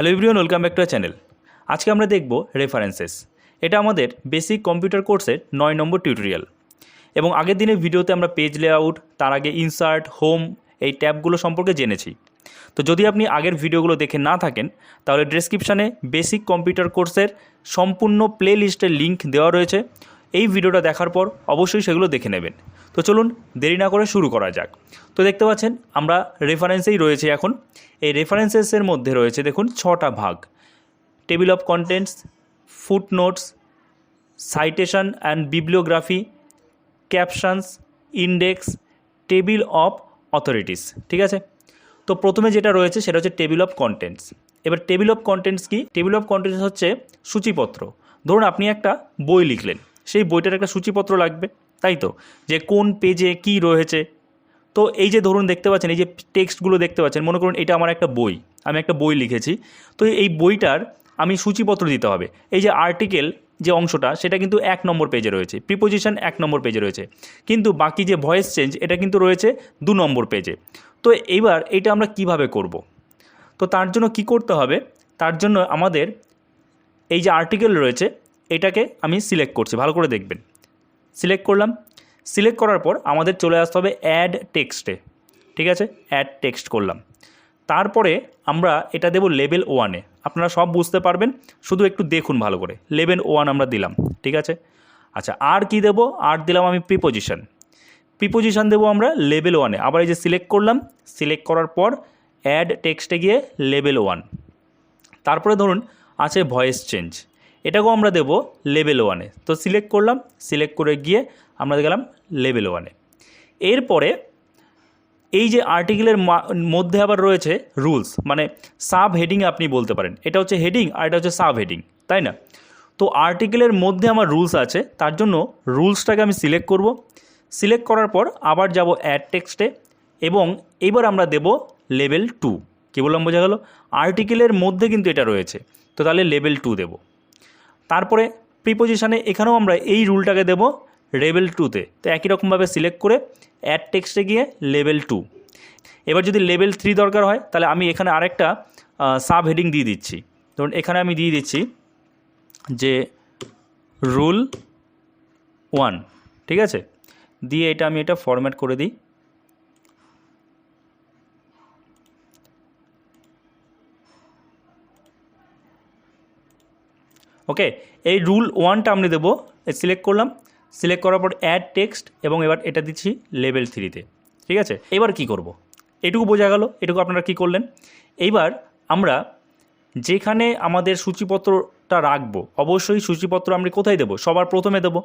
Hello everyone, welcome back to channel. আজকে আমরা দেখব রেফারেন্সেস এটা আমাদের বেসিক কম্পিউটার কোর্সের নয় নম্বর টিউটোরিয়াল এবং আগের দিনের ভিডিওতে আমরা পেজ লেআউট তার আগে ইনসার্ট হোম এই ট্যাবগুলো সম্পর্কে জেনেছি। তো যদি আপনি আগের ভিডিওগুলো দেখে না থাকেন, তাহলে ডেসক্রিপশানে বেসিক কম্পিউটার কোর্সের সম্পূর্ণ প্লে লিস্টের লিঙ্ক দেওয়া রয়েছে। এই ভিডিওটা দেখার পর অবশ্যই সেগুলো দেখে নেবেন। তো চলুন দেরি না করে শুরু করা যাক। তো দেখতে পাচ্ছেন, আমরা রেফারেন্সেই রয়েছে এখন। এই রেফারেন্সেসের মধ্যে রয়েছে দেখুন, ছটা ভাগ। Table of contents footnotes citation and bibliography captions index table of authorities ঠিক আছে? তো প্রথমে যেটা রয়েছে সেটা হচ্ছে টেবিল অফ কন্টেন্টস এবার টেবিল অফ কন্টেন্টস কি? টেবিল অফ কন্টেন্টস হচ্ছে সূচিপত্র। ধরুন আপনি একটা বই লিখলেন। সেই বইটার একটা সূচিপত্র লাগবে, তাই তো? যে কোন পেজে কি রয়েছে? তো এই যে ধরুন দেখতে পাচ্ছেন, এই যে টেক্সটগুলো দেখতে পাচ্ছেন, মনে করুন এটা আমার একটা বই, আমি একটা বই লিখেছি। তো এই বইটার আমি সূচিপত্র দিতে হবে। এই যে আর্টিকেল যে অংশটা, সেটা কিন্তু এক নম্বর পেজে রয়েছে প্রিপোজিশন এক নম্বর পেজে রয়েছে। কিন্তু বাকি যে ভয়েস চেঞ্জ এটা কিন্তু রয়েছে দু নম্বর পেজে তো এইবার এটা আমরা কীভাবে করব? তো তার জন্য কি করতে হবে? তার জন্য আমাদের এই যে আর্টিকেল রয়েছে এটাকে আমি সিলেক্ট করছি, ভালো করে দেখবেন। সিলেক্ট করলাম সিলেক্ট করার পর আমাদের চলে আসতে হবে অ্যাড টেক্সটে ঠিক আছে? অ্যাড টেক্সট করলাম। তারপরে আমরা এটা দেব লেভেল ওয়ানে আপনারা সব বুঝতে পারবেন, শুধু একটু দেখুন ভালো করে লেভেল ওয়ান আমরা দিলাম, ঠিক আছে? আচ্ছা আর কি দেব? আর দিলাম আমি প্রিপোজিশন প্রিপোজিশন দেবো আমরা লেভেল ওয়ানে আবার এই যে সিলেক্ট করলাম সিলেক্ট করার পর অ্যাড টেক্সটে গিয়ে লেভেল ওয়ান তারপরে ধরুন, আছে ভয়েস চেঞ্জ এটাকেও আমরা দেব লেভেল ওয়ানে তো সিলেক্ট করলাম সিলেক্ট করে গিয়ে আমরা গেলাম লেভেল ওয়ানে এরপরে এই যে আর্টিকেলের মধ্যে আবার রয়েছে রুলস মানে সাব হেডিং আপনি বলতে পারেন। এটা হচ্ছে হেডিং আর এটা হচ্ছে সাব হেডিং তাই না? তো আর্টিকেলের মধ্যে আমার রুলস আছে, তার জন্য রুলসটাকে আমি সিলেক্ট করব। সিলেক্ট করার পর আবার যাব অ্যাড টেক্সটে এবং এবার আমরা দেব লেভেল টু কী বললাম, বোঝা গেল? আর্টিকেলের মধ্যে কিন্তু এটা রয়েছে। তো তাহলে লেভেল টু দেব। তারপরে প্রিপোজিশানে এখানেও আমরা এই রুলটাকে দেব লেভেল টুতে তো একই রকমভাবে সিলেক্ট করে অ্যাড টেক্সটে গিয়ে লেভেল টু এবার যদি লেভেল থ্রি দরকার হয়, তাহলে আমি এখানে আরেকটা সাব হেডিং দিয়ে দিচ্ছি। ধরুন, এখানে আমি দিয়ে দিচ্ছি যে রুল ওয়ান ঠিক আছে? দিয়ে এটা আমি এটা ফরম্যাট করে দিই। ওকে এই রুল ওয়ানটা আমি দেবো সিলেক্ট করলাম সিলেক্ট করার পর অ্যাড টেক্সট এবং এবার এটা দিচ্ছি লেভেল থ্রিতে ঠিক আছে? এবার কি করব। এটুকু বোঝা গেল, এটুকু আপনারা কি করলেন? এইবার আমরা যেখানে আমাদের সূচিপত্রটা রাখব, অবশ্যই সূচিপত্র আমরা কোথায় দেবো? সবার প্রথমে দেবো।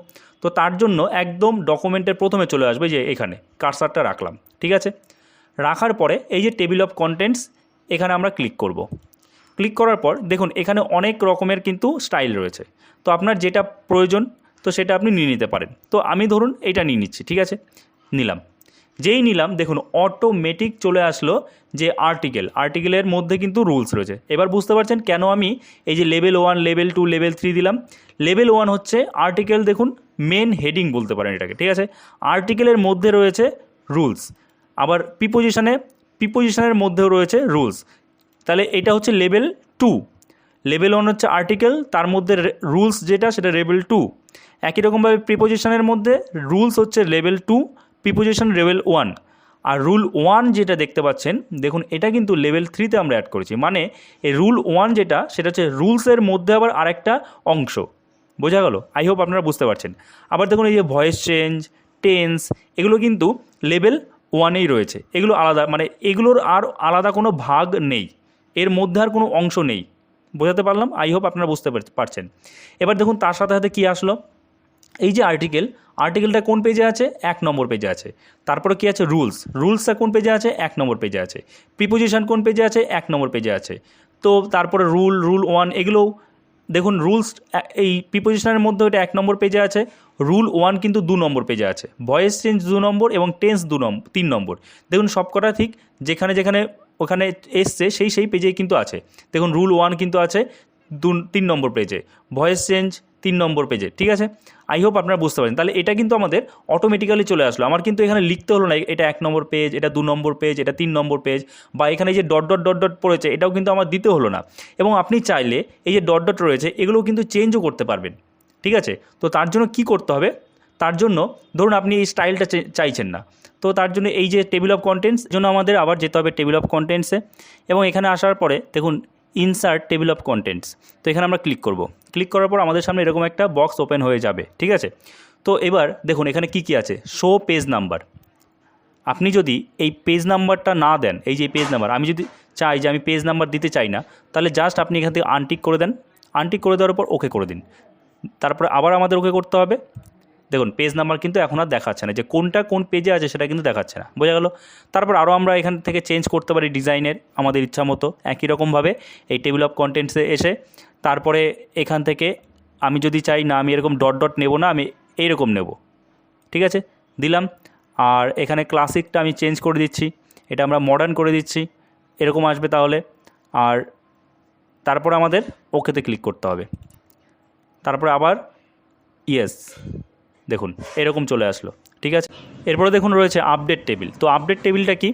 তো তার জন্য একদম ডকুমেন্টের প্রথমে চলে আসবে যে এখানে কারসারটা রাখলাম, ঠিক আছে? রাখার পরে এই যে টেবিল অফ কন্টেন্টস এখানে আমরা ক্লিক করব। ক্লিক করার পর দেখুন, এখানে অনেক রকমের কিন্তু স্টাইল রয়েছে। তো আপনার যেটা প্রয়োজন, তো সেটা আপনি নিয়ে নিতে পারেন। তো আমি ধরুন এটা নিয়ে নিচ্ছি, ঠিক আছে? নিলাম। যেই নিলাম, দেখুন অটোমেটিক চলে আসলো যে আর্টিকেল আর্টিকেলের মধ্যে কিন্তু রুলস রয়েছে। এবার বুঝতে পারছেন কেন আমি এই যে level one level two level three দিলাম? লেভেল ওয়ান হচ্ছে আর্টিকেল দেখুন মেন হেডিং বলতে পারেন এটাকে, ঠিক আছে? আর্টিকেলের মধ্যে রয়েছে রুলস আবার প্রিপোজিশনে প্রিপোজিশনের মধ্যেও রয়েছে রুলস তাহলে এটা হচ্ছে লেভেল টু। লেভেল ওয়ান হচ্ছে আর্টিকেল, তার মধ্যে রুলস যেটা, সেটা লেভেল টু। একই রকমভাবে প্রিপোজিশনের মধ্যে রুলস হচ্ছে level two, preposition level one. আর রুল ওয়ান যেটা দেখতে পাচ্ছেন, দেখুন, এটা কিন্তু লেভেল থ্রিতে আমরা অ্যাড করেছি। মানে এই রুল ওয়ান যেটা, সেটা হচ্ছে রুলসের মধ্যে আবার আরেকটা অংশ। বোঝা গেল? আই হোপ আপনারা বুঝতে পারছেন। আবার দেখুন, এই যে ভয়েস চেঞ্জ টেন্স এগুলো কিন্তু লেভেল ওয়ানেই রয়েছে। এগুলো আলাদা মানে এগুলোর আর আলাদা কোনো ভাগ নেই। এর মধ্যে আর কোনো অংশ নেই। বোঝাতে পারলাম? আই হোপ আপনারা বুঝতে পারছেন। এবার দেখুন, তার সাথে সাথে কী আসলো? এই যে আর্টিকেল আর্টিকেলটা কোন পেজে আছে? এক নম্বর পেজে আছে। তারপরে কী আছে? রুলস রুলসটা কোন পেজে আছে? এক নম্বর পেজে আছে। প্রিপোজিশন কোন পেজে আছে? এক নম্বর পেজে আছে। তো তারপরে রুল রুল ওয়ান এগুলোও দেখুন রুলস এই প্রিপোজিশনের মধ্যে ওটা এক নম্বর পেজে আছে। রুল ওয়ান কিন্তু দু নম্বর পেজে আছে। ভয়েস চেঞ্জ দু নম্বর এবং টেন্স দু নম্বর তিন নম্বর। দেখুন সব কটা ঠিক। যেখানে যেখানে ওখানে এসছে, সেই সেই পেজেই কিন্তু আছে। দেখুন রুল ওয়ান কিন্তু আছে, দু, তিন নম্বর পেজে ভয়েস চেঞ্জ তিন নম্বর পেজে ঠিক আছে? আই হোপ আপনারা বুঝতে পারেন তাহলে এটা কিন্তু আমাদের অটোমেটিক্যালি চলে আসলো। আমার কিন্তু এখানে লিখতে হলো না, এটা এক নম্বর পেজ এটা দু নম্বর পেজ এটা তিন নম্বর পেজ বা এখানে যে ডট ডট ডট ডট পড়েছে, এটাও কিন্তু আমার দিতে হলো না। এবং আপনি চাইলে এই যে ডট ডট রয়েছে, এগুলোও কিন্তু চেঞ্জও করতে পারবেন, ঠিক আছে? তো তার জন্য কি করতে হবে? তার জন্য ধরুন, আপনি এই স্টাইলটা চাইছেন না। তো তার জন্য এই যে টেবিল অফ কন্টেন্টস জন্য আমাদের আবার যেতে হবে টেবিল অফ কন্টেন্টসে এবং এখানে আসার পরে দেখুন ইনসার্ট টেবিল অফ কন্টেন্টস তো এখানে আমরা ক্লিক করব। ক্লিক করার পর আমাদের সামনে এরকম একটা বক্স ওপেন হয়ে যাবে, ঠিক আছে? তো এবার দেখুন, এখানে কি কি আছে? শো পেজ নাম্বার আপনি যদি এই পেজ নাম্বারটা না দেন, এই যে পেজ নাম্বার আমি যদি চাই যে আমি পেজ নাম্বার দিতে চাই না, তাহলে জাস্ট আপনি এখান থেকে আনটিক করে দেন। আনটিক করে দেওয়ার পর ওকে করে দিন। তারপরে আবার আমাদের ওকে করতে হবে। দেখুন পেজ নাম্বার কিন্তু এখন আর দেখাচ্ছে না। যে কোনটা কোন পেজে আছে সেটা কিন্তু দেখাচ্ছে না। বোঝা গেল? তারপর আরও আমরা এখান থেকে চেঞ্জ করতে পারি ডিজাইনের আমাদের ইচ্ছা মতো। একই রকমভাবে এই টেবিল অফ কন্টেন্টসে এসে তারপরে এখান থেকে আমি যদি চাই না, আমি এরকম ডট ডট নেব না, আমি এইরকম নেব। ঠিক আছে? দিলাম। আর এখানে ক্লাসিকটা আমি চেঞ্জ করে দিচ্ছি। এটা আমরা মডার্ন করে দিচ্ছি। এরকম আসবে তাহলে। আর তারপর আমাদের ওকেতে ক্লিক করতে হবে। তারপরে আবার ইয়েস দেখুন, এরকম চলে আসলো, ঠিক আছে? এরপরে দেখুন রয়েছে আপডেট টেবিল তো আপডেট টেবিলটা কি?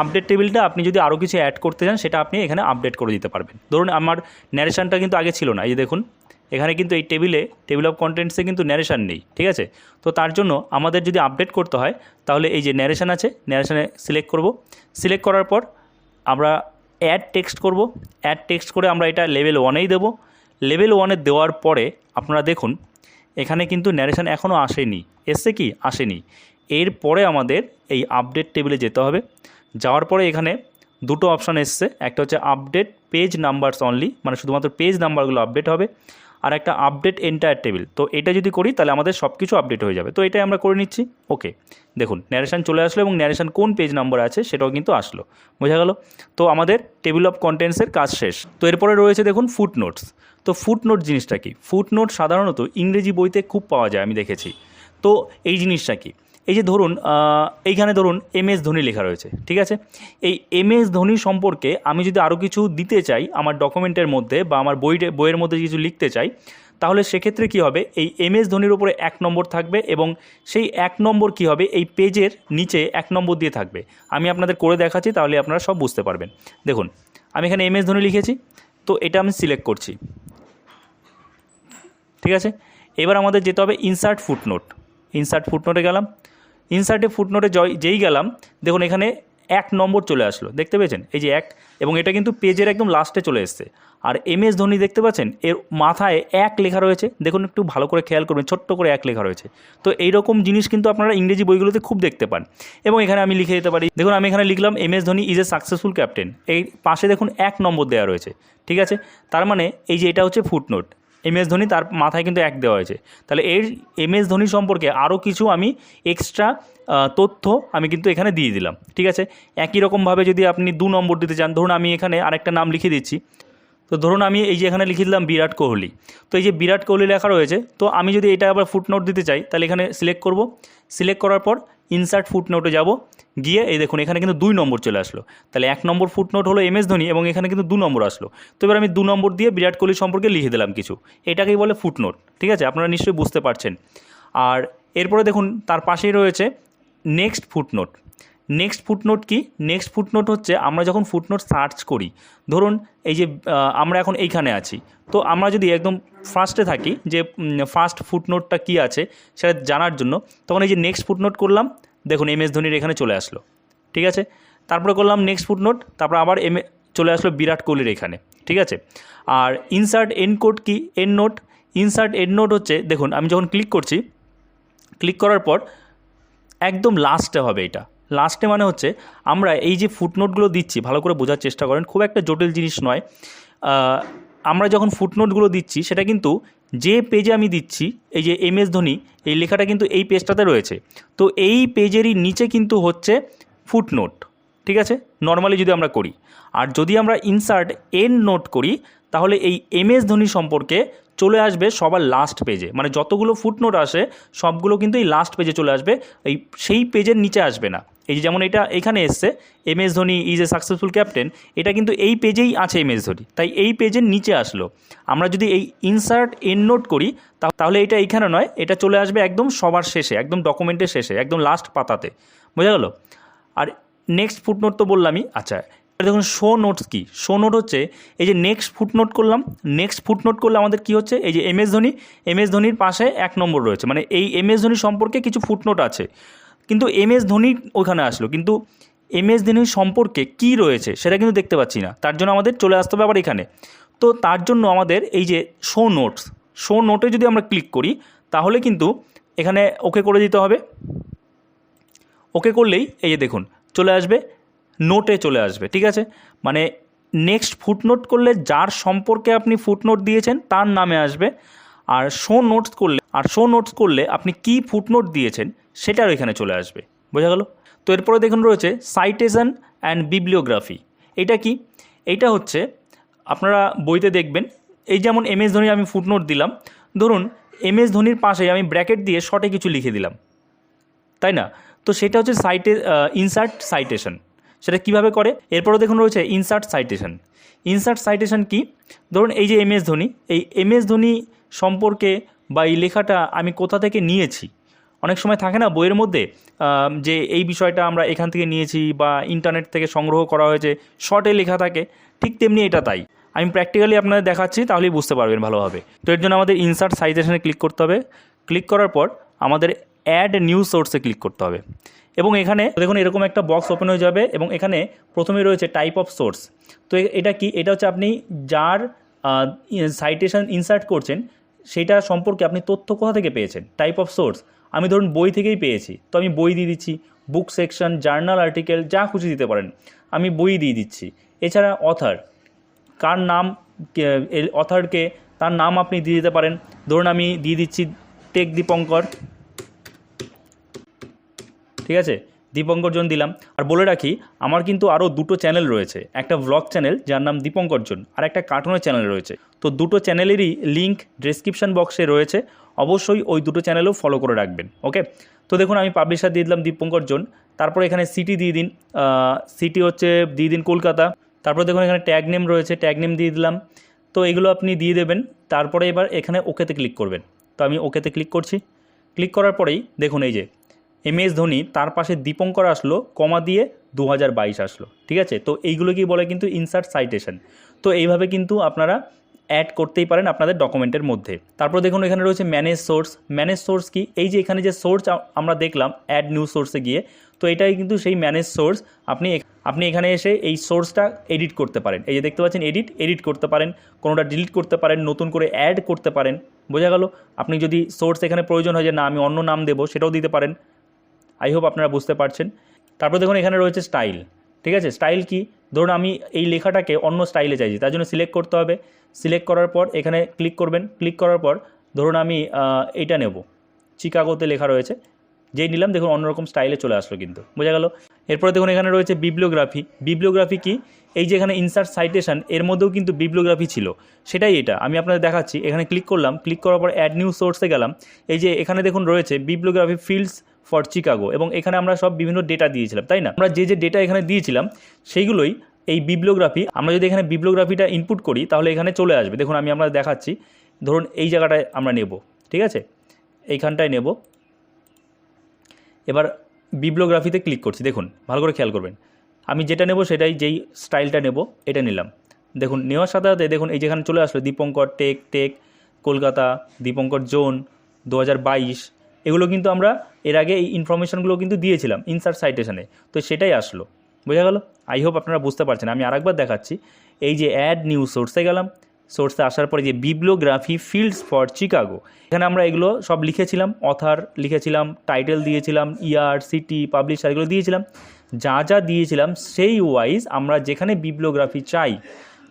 আপডেট টেবিলটা আপনি যদি আরও কিছু অ্যাড করতে চান, সেটা আপনি এখানে আপডেট করে দিতে পারবেন। ধরুন, আমার ন্যারেশনটা কিন্তু আগে ছিল না, এই দেখুন, এখানে কিন্তু এই টেবিলে টেবিল অফ কন্টেন্টসে কিন্তু ন্যারেশান নেই, ঠিক আছে? তো তার জন্য আমাদের যদি আপডেট করতে হয়, তাহলে এই যে ন্যারেশন আছে ন্যারেশানে সিলেক্ট করব। সিলেক্ট করার পর আমরা অ্যাড টেক্সট করব। অ্যাড টেক্সট করে আমরা এটা লেভেল ওয়ানেই দেবো। লেভেল ওয়ানে দেওয়ার পরে আপনারা দেখুন এখানে কিন্তু ন্যারেশান এখনও আসেনি, এসছে কি? আসেনি। এরপরে আমাদের এই আপডেট টেবিলে যেতে হবে। যাওয়ার পরে এখানে দুটো অপশান এসছে। একটা হচ্ছে আপডেট পেজ নাম্বারস অনলি মানে শুধুমাত্র পেজ নাম্বারগুলো আপডেট হবে। আর একটা আপডেট এন্টায়ার টেবিল তো এটা যদি করি, তাহলে আমাদের সব কিছু আপডেট হয়ে যাবে। তো এটাই আমরা করে নিচ্ছি। ওকে দেখুন ন্যারেশান চলে আসলো এবং ন্যারেশান কোন পেজ নাম্বার আছে সেটাও কিন্তু আসলো। বোঝা গেল? তো আমাদের টেবিল অফ কন্টেন্টসের কাজ শেষ। তো এরপরে রয়েছে দেখুন ফুট নোটস তো ফুট নোট জিনিসটা কি? ফুট নোট সাধারণত ইংরেজি বইতে খুব পাওয়া যায়, আমি দেখেছি। তো এই জিনিসটা কি? এই যে ধরুন এইখানে ধরুন এম এস ধোনি লেখা রয়েছে, ঠিক আছে? এই এম এস ধোনি সম্পর্কে আমি যদি আরও কিছু দিতে চাই আমার ডকুমেন্টের মধ্যে বা আমার বইটে, বইয়ের মধ্যে কিছু লিখতে চাই, তাহলে সেক্ষেত্রে কী হবে? এই এম এস ধোনির উপরে এক নম্বর থাকবে এবং সেই এক নম্বর কী হবে? এই পেজের নিচে এক নম্বর দিয়ে থাকবে। আমি আপনাদের করে দেখাচ্ছি, তাহলে আপনারা সব বুঝতে পারবেন। দেখুন, আমি এখানে এম এস ধোনি লিখেছি, তো এটা আমি সিলেক্ট করছি। ঠিক আছে? এবার আমাদের যেতে হবে ইনসার্ট ফুটনোট ইনসার্ট ফুটনোটে গেলাম। ইনসার্টে ফুটনোটে জয় যেই গেলাম, দেখুন এখানে এক নম্বর চলে আসলো। দেখতে পেয়েছেন? এই যে এক, এবং এটা কিন্তু পেজের একদম লাস্টে চলে এসছে। আর এম এস ধোনি দেখতে পাচ্ছেন? এর মাথায় এক লেখা রয়েছে। দেখুন একটু ভালো করে খেয়াল করবেন, ছোট্ট করে এক লেখা রয়েছে। তো এইরকম জিনিস কিন্তু আপনারা ইংরেজি বইগুলোতে খুব দেখতে পান। এবং এখানে আমি লিখে দিতে পারি, দেখুন আমি এখানে লিখলাম M S Dhoni is a successful captain এই পাশে দেখুন এক নম্বর দেওয়া রয়েছে। ঠিক আছে? তার মানে এই যে এটা হচ্ছে ফুটনোট এম এস ধোনি তার মাথায় কিন্তু এক দেওয়া হয়েছে। তাহলে এর এম এস ধোনি সম্পর্কে আরও কিছু আমি এক্সট্রা তথ্য আমি কিন্তু এখানে দিয়ে দিলাম, ঠিক আছে? একই রকমভাবে যদি আপনি দু নম্বর দিতে চান, ধরুন আমি এখানে আরেকটা নাম লিখে দিচ্ছি। তো ধরুন আমি এই যে এখানে লিখে দিলাম বিরাট কোহলি। তো এই যে বিরাট কোহলি লেখা রয়েছে, তো আমি যদি এটা আবার ফুটনোট দিতে চাই, তাহলে এখানে সিলেক্ট করব। সিলেক্ট করার পর ইনসার্ট ফুটনোটে যাব। গিয়ে এই দেখুন, এখানে কিন্তু দুই নম্বর চলে আসলো। তাহলে এক নম্বর ফুটনোট হলো এম এস ধোনি এবং এখানে কিন্তু দু নম্বর আসলো। তো এবার আমি দু নম্বর দিয়ে বিরাট কোহলি সম্পর্কে লিখে দিলাম কিছু। এটাকেই বলে ফুটনোট ঠিক আছে? আপনারা নিশ্চয়ই বুঝতে পারছেন। আর এরপরে দেখুন, তার পাশেই রয়েছে নেক্সট ফুটনোট নেক্সট ফুটনোট কি? নেক্সট ফুটনোট হচ্ছে আমরা যখন ফুটনোট সার্চ করি, ধরুন এই যে আমরা এখন এইখানে আছি। তো আমরা যদি একদম ফার্স্টে থাকি যে ফার্স্ট ফুটনোটটা কি আছে সেটা জানার জন্য, তখন এই যে নেক্সট ফুটনোট করলাম দেখুন এম এস ধোনির এখানে চলে আসলো, ঠিক আছে? তারপরে করলাম নেক্সট ফুটনোট তারপর আবার এম চলে আসলো বিরাট কোহলির এখানে, ঠিক আছে? আর ইনসার্ট এন কোড কি? Endnote insert endnote হচ্ছে, দেখুন, আমি যখন ক্লিক করছি ক্লিক করার পর একদম লাস্টে হবে এটা। লাস্টে মানে হচ্ছে, আমরা এই যে ফুটনোটগুলো দিচ্ছি, ভালো করে বোঝার চেষ্টা করেন, খুব একটা জটিল জিনিস নয়। আমরা যখন ফুটনোটগুলো দিচ্ছি, সেটা কিন্তু যে পেজে আমি দিচ্ছি, এই যে এম এস ধোনি এই লেখাটা কিন্তু এই পেজটাতে রয়েছে। তো এই পেজেরই নিচে কিন্তু হচ্ছে ফুটনোট ঠিক আছে? নর্মালি যদি আমরা করি। আর যদি আমরা ইনসার্ট এন নোট করি, তাহলে এই এম এস ধোনি সম্পর্কে চলে আসবে সবার লাস্ট পেজে মানে যতগুলো ফুটনোট আসে, সবগুলো কিন্তু এই লাস্ট পেজে চলে আসবে। এই সেই পেজের নিচে আসবে না। এই যে যেমন এটা এখানে এসছে M S Dhoni is a successful captain এটা কিন্তু এই পেজেই আছে এম এস ধোনি। তাই এই পেজের নিচে আসলো। আমরা যদি এই ইনসার্ট এন নোট করি তাহলে এটা এইখানে নয়, এটা চলে আসবে একদম সবার শেষে, একদম ডকুমেন্টের শেষে, একদম লাস্ট পাতাতে। বোঝা গেল? আর নেক্সট ফুটনোট তো বললামই। আচ্ছা দেখুন শো নোটস কি? শো নোট হচ্ছে, এই যে নেক্সট ফুটনোট করলাম নেক্সট ফুটনোট করলে আমাদের কি হচ্ছে? এই যে M S Dhoni M S ধোনির পাশে এক নম্বর রয়েছে। মানে এই এম এস ধোনি সম্পর্কে কিছু ফুটনোট আছে। কিন্তু এম এস ধোনি ওখানে আসলো। কিন্তু এম এস ধোনির সম্পর্কে কি রয়েছে সেটা কিন্তু দেখতে পাচ্ছি না। তার জন্য আমাদের চলে আসতে হবে আবার এখানে। তো তার জন্য আমাদের এই যে শো নোটস শো নোটে যদি আমরা ক্লিক করি, তাহলে কিন্তু এখানে ওকে করে দিতে হবে। ওকে করলেই এই যে দেখুন, চলে আসবে নোটে চলে আসবে, ঠিক আছে? মানে নেক্সট ফুটনোট করলে যার সম্পর্কে আপনি ফুটনোট দিয়েছেন, তার নামে আসবে। আর শো নোটস করলে আর শো নোটস করলে আপনি কি ফুটনোট দিয়েছেন সেটার এখানে চলে আসবে। বোঝা গেল? তো এরপরে দেখুন রয়েছে সাইটেশন অ্যান্ড বিবলিওগ্রাফি এটা কি? এইটা হচ্ছে, আপনারা বইতে দেখবেন, এই যেমন এম এস ধোনির আমি ফুটনোট দিলাম, ধরুন এম এস ধোনির পাশে আমি ব্র্যাকেট দিয়ে শর্টে কিছু লিখে দিলাম। তাই না? তো সেটা হচ্ছে সাইটে ইনসার্ট সাইটেশন সেটা কীভাবে করে? এরপরে দেখুন রয়েছে ইনসার্ট সাইটেশন ইনসার্ট সাইটেশন কি? ধরুন এই যে এম এস ধোনি, এই এম এস ধোনি সম্পর্কে বা এই লেখাটা আমি কোথা থেকে নিয়েছি? অনেক সময় থাকে না বইয়ের মধ্যে যে এই বিষয়টা আমরা এখান থেকে নিয়েছি বা ইন্টারনেট থেকে সংগ্রহ করা হয়েছে, শর্টে লেখা থাকে, ঠিক তেমনি এটা তাই। আমি প্র্যাকটিক্যালি আপনাদের দেখাচ্ছি, তাহলেই বুঝতে পারবেন ভালোভাবে। তো এর জন্য আমাদের ইনসার্ট সাইটেশনে ক্লিক করতে হবে। ক্লিক করার পর আমাদের অ্যাড নিউজ সোর্সে ক্লিক করতে হবে। এবং এখানে দেখুন এরকম একটা বক্স ওপেন হয়ে যাবে এবং এখানে প্রথমে রয়েছে টাইপ অফ সোর্স তো এটা কি? এটা হচ্ছে আপনি যার সাইটেশন ইনসার্ট করছেন সেটা সম্পর্কে আপনি তথ্য কোথা থেকে পেয়েছেন? টাইপ অফ সোর্স আমি ধরুন বই থেকেই পেয়েছি। তো আমি বই দিয়ে দিচ্ছি বুক সেকশন জার্নাল আর্টিকেল যা খুশি দিতে পারেন। আমি বই দিয়ে দিচ্ছি। এছাড়া অথার কার নাম অথারকে তার নাম আপনি দিয়ে দিতে পারেন। ধরুন আমি দিয়ে দিচ্ছি টেক দীপঙ্কর। ঠিক আছে? দীপঙ্কর জন দিলাম। আর বলে রাখি, আমার কিন্তু আরও দুটো চ্যানেল রয়েছে। একটা ব্লগ চ্যানেল যার নাম দীপঙ্কর জন, আর একটা কার্টুনের চ্যানেল রয়েছে। তো দুটো চ্যানেলেরই লিঙ্ক ডেসক্রিপশন বক্সে রয়েছে। অবশ্যই ওই দুটো চ্যানেলও ফলো করে রাখবেন ওকে তো দেখুন, আমি পাবলিশার দিয়ে দিলাম দীপঙ্কর জন। তারপর এখানে সিটি দিয়ে দিন সিটি হচ্ছে দিয়ে দিন কলকাতা। তারপর দেখুন, এখানে ট্যাগ নেম রয়েছে ট্যাগ নেম দিয়ে দিলাম। তো এগুলো আপনি দিয়ে দেবেন। তারপরে এবার এখানে ওকেতে ক্লিক করবেন। তো আমি ওকেতে ক্লিক করছি। ক্লিক করার পরেই দেখুন, এই যে এম এস ধোনি তার পাশে দীপঙ্কর আসলো, কমা দিয়ে দু হাজার বাইশ আসলো, ঠিক আছে? তো এইগুলোকেই বলে কিন্তু ইনসার্ট সাইটেশন তো এইভাবে কিন্তু আপনারা অ্যাড করতেই পারেন আপনাদের ডকুমেন্টের মধ্যে। তারপর দেখুন এখানে রয়েছে ম্যানেজ সোর্স ম্যানেজ সোর্স কি? এই যে এখানে যে সোর্স আমরা দেখলাম অ্যাড নিউ সোর্সে গিয়ে, তো এটাই কিন্তু সেই ম্যানেজ সোর্স আপনি আপনি এখানে এসে এই সোর্সটা এডিট করতে পারেন। এই যে দেখতে পাচ্ছেন এডিট এডিট করতে পারেন। কোনোটা ডিলিট করতে পারেন, নতুন করে অ্যাড করতে পারেন। বোঝা গেল? আপনি যদি সোর্স এখানে প্রয়োজন হয় যে, না, আমি অন্য নাম দেবো, সেটাও দিতে পারেন। আই হোপ আপনারা বুঝতে পারছেন। তারপর দেখুন, এখানে রয়েছে স্টাইল ঠিক আছে? স্টাইল কি? ধরুন, আমি এই লেখাটাকে অন্য স্টাইলে চাইছি, তার জন্য সিলেক্ট করতে হবে। সিলেক্ট করার পর এখানে ক্লিক করবেন। ক্লিক করার পর ধরুন, আমি এইটা নেব। চিকাগোতে লেখা রয়েছে। যেই নিলাম, দেখুন, অন্যরকম স্টাইলে চলে আসলো কিন্তু। বোঝা গেল? এরপরে দেখুন, এখানে রয়েছে বিবলিওগ্রাফি বিবলিওগ্রাফি কি? এই যে এখানে ইনসার্ট সাইটেশন এর মধ্যেও কিন্তু বিবলিওগ্রাফি ছিল। সেটাই এটা। আমি আপনাদের দেখাচ্ছি। এখানে ক্লিক করলাম। ক্লিক করার পর অ্যাড নিউ সোর্সে গেলাম। এই যে এখানে দেখুন রয়েছে বিবলিওগ্রাফি ফিল্ডস ফর চিকাগো এবং এখানে আমরা সব বিভিন্ন ডেটা দিয়েছিলাম, তাই না? আমরা যে যে ডেটা এখানে দিয়েছিলাম, সেইগুলোই এই বিবলিওগ্রাফি আমরা যদি এখানে বিবলিওগ্রাফিটা ইনপুট করি, তাহলে এখানে চলে আসবে। দেখুন, আমি আপনাদের দেখাচ্ছি। ধরুন, এই জায়গাটায় আমরা নেব, ঠিক আছে? এইখানটায় নেব। এবার বিবলিওগ্রাফিতে ক্লিক করছি। দেখুন, ভালো করে খেয়াল করবেন। আমি যেটা নেব সেটাই যেই স্টাইলটা নেব, এটা নিলাম। দেখুন নেওয়ার সাথে সাথে দেখুন, এই যেখানে চলে আসলো, Dipankar, tech tech, Kolkata, Dipankar zone, দু হাজার বাইশ, এগুলো কিন্তু আমরা এর আগে এই ইনফরমেশনগুলো কিন্তু দিয়েছিলাম ইনসার্ট সাইটেশনে তো সেটাই আসলো। বোঝা গেল? আই হোপ আপনারা বুঝতে পারছেন। আমি আরেকবার দেখাচ্ছি। এই যে অ্যাড নিউ সোর্সে গেলাম। সোর্সে আসার পরে যে বিবলিওগ্রাফি ফিল্ডস ফর চিকাগো এখানে আমরা এগুলো সব লিখেছিলাম অথার লিখেছিলাম টাইটেল দিয়েছিলাম ইয়ার সিটি পাবলিশার এগুলো দিয়েছিলাম। যা যা দিয়েছিলাম, সেই ওয়াইজ আমরা যেখানে বিবলোগ্রাফি চাই,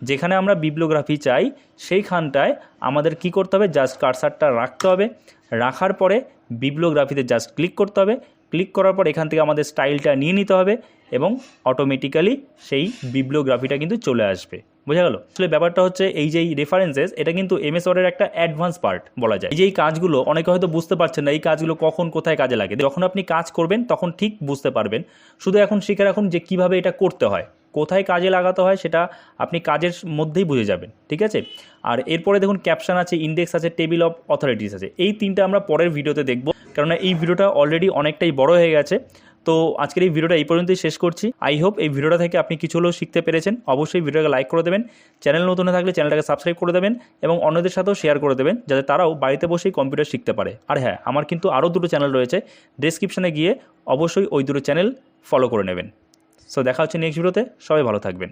যেখানে আমরা বিবলোগ্রাফি চাই, সেইখানটায় আমাদের কি করতে হবে? জাস্ট কারসারটা রাখতে হবে। রাখার পরে বিবলোগ্রাফিতে জাস্ট ক্লিক করতে হবে। ক্লিক করার পর এখান থেকে আমাদের স্টাইলটা নিয়ে নিতে হবে এবং অটোমেটিক্যালি সেই বিবলোগ্রাফিটা কিন্তু চলে আসবে। বোঝা গেল? আসলে ব্যাপারটা হচ্ছে এই যে রেফারেন্সেস এটা কিন্তু এমএস ওয়ার্ডের একটা অ্যাডভান্স পার্ট বলা যায়। এই কাজগুলো, অনেকে হয়তো বুঝতে পারছেন না এই কাজগুলো কখন, কোথায় কাজে লাগে। যখন আপনি কাজ করবেন, তখন ঠিক বুঝতে পারবেন। শুধু এখন শিখে রাখুন যে কীভাবে এটা করতে হয়। কোথায় কাজে লাগাতে হয়, সেটা আপনি কাজের মধ্যেই বুঝে যাবেন, ঠিক আছে? আর এরপরে দেখুন ক্যাপশন আছে ইন্ডেক্স আছে টেবিল অফ অথরিটিস আছে। এই তিনটা আমরা পরের ভিডিওতে দেখব। কেননা এই ভিডিওটা অলরেডি অনেকটাই বড় হয়ে গেছে। তো আজকের এই ভিডিওটা এই পর্যন্তই শেষ করছি। আই হোপ এই ভিডিওটা থেকে আপনি কিছু হলেও শিখতে পেরেছেন। অবশ্যই ভিডিওটাকে লাইক করে দেবেন। চ্যানেল নতুন থাকলে চ্যানেলটাকে সাবস্ক্রাইব করে দেবেন এবং অন্যদের সাথেও শেয়ার করে দেবেন, যাতে তারাও বাড়িতে বসেই কম্পিউটার শিখতে পারে। আর হ্যাঁ আমার কিন্তু আরও দুটো চ্যানেল রয়েছে। ডেসক্রিপশনে গিয়ে অবশ্যই ওই দুটো চ্যানেল ফলো করে নেবেন। সো দেখা হচ্ছে নেক্সট ভিডিওতে। সবাই ভালো থাকবেন।